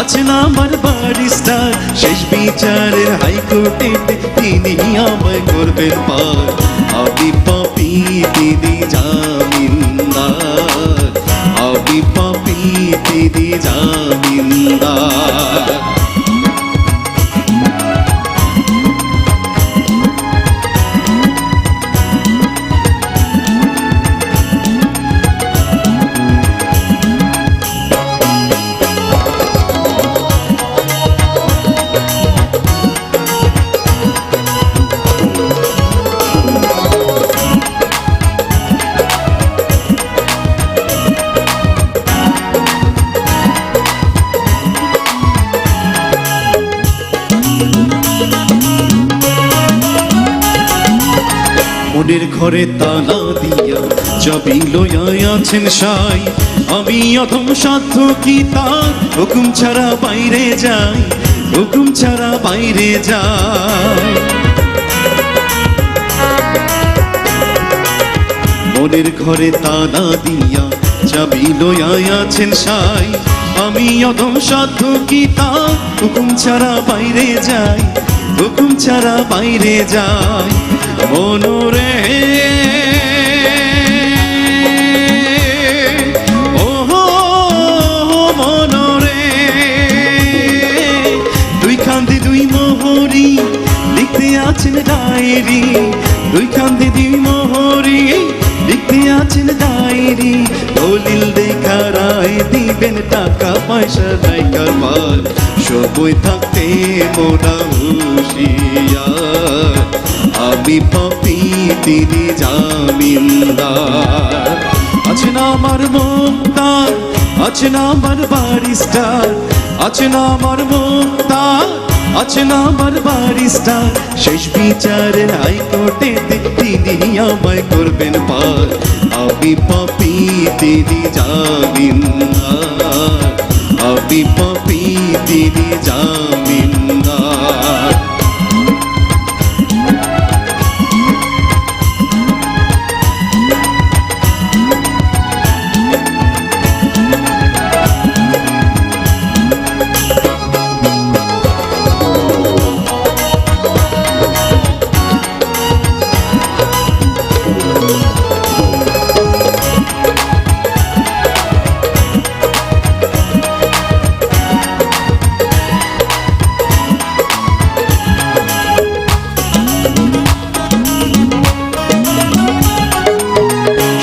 আছে না আমার বারিস্টার শেষ বিচারের হাইকোর্টে তিনি আমায় করবেন পার। আমি পাপি মনের ঘরে তালা দিয়া চাবি লইয়া আছেন সাই। আমি অধম সাধ্য কি তার হুকুম ছাড়া বাইরে যাই, হুকুম ছাড়া বাইরে যাই। মনের ঘরে তালা দিয়া চাবি লইয়া আছেন সাই। আমি অধম সাধ্য কি তার হুকুম ছাড়া বাইরে যাই হুকুম ছাড়া বাইরে যায় মনোরে। আছেন ডায়েরি। দুই কান্দি দুই মোহরি, লিখতে আছেন ডায়েরি। দলিল দেখা রায় দিবেন টাকা পয়সা নাই কারবার সময় থাকতে মোরা হুশিয়ার আমি পাপি, তিনি জামিনদার। আছে না আমার মুক্তার আছে না আমার বারিস্টার আছে না আমার মুক্তার আছে না আমার বারিস্টার শেষ বিচারের হাইকোর্টে তিনি আমায় করবেন পার। আমি পাপি, তিনি পাপি তিনি জামিনদার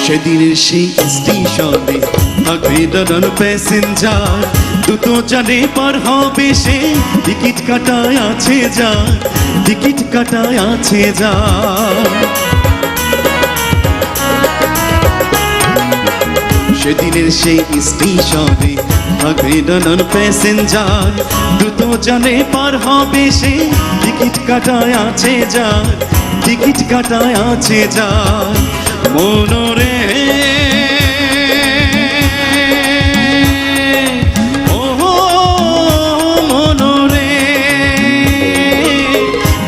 সেদিনের সেই স্টেশনে থাকবে দাদান প্যাসেঞ্জার দুটো জানে পার হবে সে, টিকিট কাটায় আছে যা, টিকিট কাটায় আছে যা। সেদিনের সেই স্টেশনে থাকবে নানান প্যাসেঞ্জার দ্রুত জানে পার হবে সে, টিকিট কাটায় আছে যার টিকিট কাটায় আছে যার মনোরে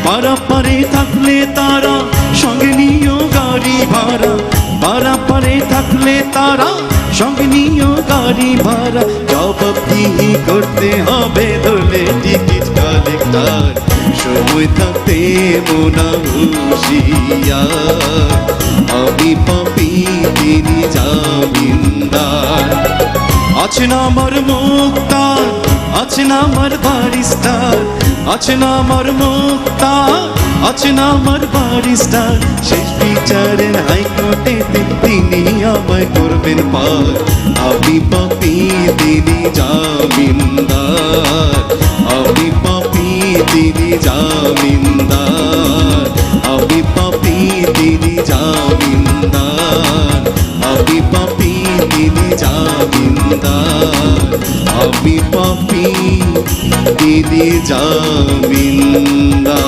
পারাপারে থাকলে তারা, সঙ্গে গাড়ি ভাড়া। পারাপারে থাকলে তারা, সঙ্গে নিও গাড়ি ভাড়া। জবাবদিহি করতে হবে দোলে টিকিট কালেক্টার। সময় থাকতে মোনা হুশিয়ার আমি পাপি তিনি জামিনদার। আছে না আমার মুক্তার আছে না আমার বারিস্টার আছে না আমার মুক্তার আছে না আমার বারিস্টার শেষ বিচারের হাইকোর্টে তিনি আমায় করবেন পার। আমি পাপি তিনি জামিনদার। আমি পাপি তিনি জামিনদার। যাবি পাপি দিদি যাবিন্দা